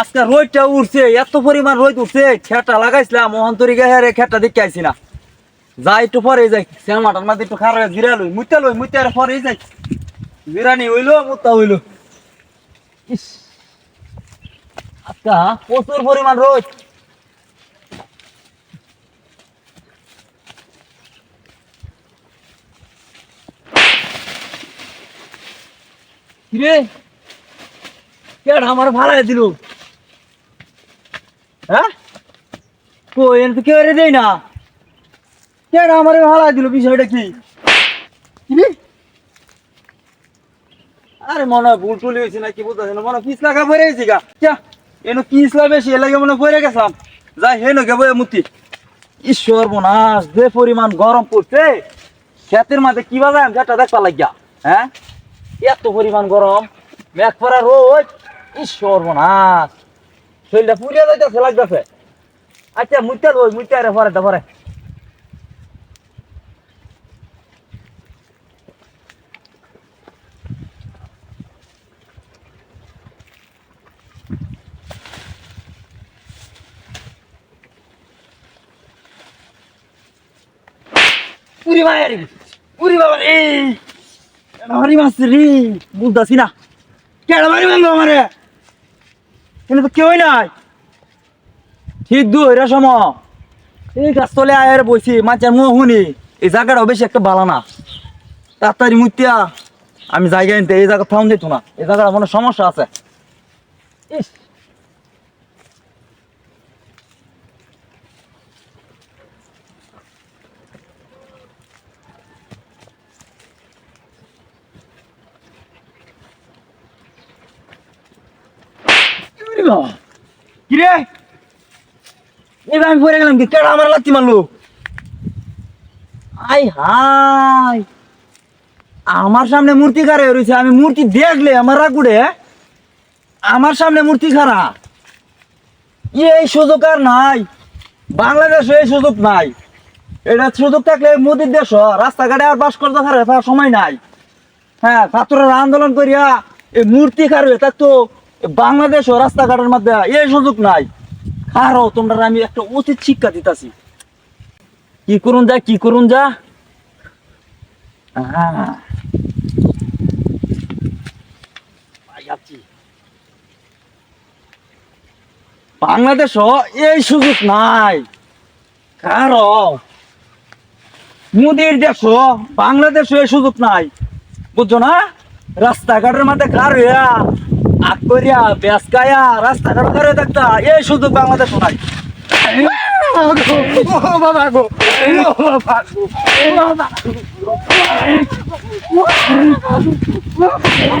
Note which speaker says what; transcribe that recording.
Speaker 1: আজকে রোদটা উঠছে এত পরিমাণ রোদ উঠছে খেটা লাগাইছিলাম অন্তরি গায়ে খেটা দেখতে আইছি না। যাই একটু পরে যাই শ্যামাটার মাঝে একটু খারাপ জিরা লই, মুইতে লই, মুইতে আর পরে যাই জিরানি হইল, মুত্তা হইল। আজকা প্রচুর পরিমাণ রোদ। কিরে? কেডা আমার ভাড়া দিল? হ্যাঁ? তো কেউ না। কেডা আমার দিল? বিষয়টা কি? আরে, মনে হয় ভুল টুলি হয়েছে নাকি বুঝতেছি না। মনে হয় পিছলা খা পরে গেছি গা। এনো পিছলা বেশি এ লাগে মনে পরে গেছিলাম। যাই, হেন গে ঈশ্বর বোনাস যে পরিমাণ গরম পড়ছে। ক্ষেতের মাঝে কি বাজায় যেটা দেখতে লাগিয়া হ্যাঁ? এত পরিমাণ গরম, মেঘ পড়া রোদ। ঈশ্বর বোনাস শরীরটা পুড়িয়ে যাইতেছে, লাগতেছে। আচ্ছা মুইতে ওই মুইতে আরে পরে পরে। উরি মায়ের উরি বাবা রে। হরি মাছ রে, বুঝতেছি না। কেডা মারি মারলো আমারে? এখানে তো কেউই নাই। ঠিক দু হইরা সম এই গাছতলে আয়ের বইছি মাছের মুখ শুনি, এই জায়গাটাও বেশি একটা বালা না। তাড়াতাড়ি মুতিয়া আমি জায়গা নিতে এই জায়গা থাম দিত না। এই জায়গাটা মনে সমস্যা আছে। ইস। আমার সামনে মূর্তি খারে রয়েছে আমি মূর্তি দেখলে আমার রাগুড়ে আমার সামনে মূর্তি খারা এই সুযোগ আর নাই? বাংলাদেশে এই সুযোগ নাই। এটা সুযোগ থাকলে মোদির দেশ রাস্তাঘাটে আর বাস করতে পারে সময় নাই। হ্যাঁ ছাত্ররা আন্দোলন করিয়া এই মূর্তি খারবে তার বাংলাদেশ রাস্তাঘাটের মধ্যে এই সুযোগ নাই। খারো তোমরা আমি একটা উচিত শিক্ষা দিতাছি। কি করুন যা, কি করুন যা। বাংলাদেশ এই সুযোগ নাই। কারও মোদির দেশ বাংলাদেশ এই সুযোগ নাই। বুঝছ না? রাস্তাঘাটের মধ্যে কার আগ করিয়া বেসকায়া রাস্তাঘাট করে দেখতা এই সুযোগ বাংলাদেশ নাই।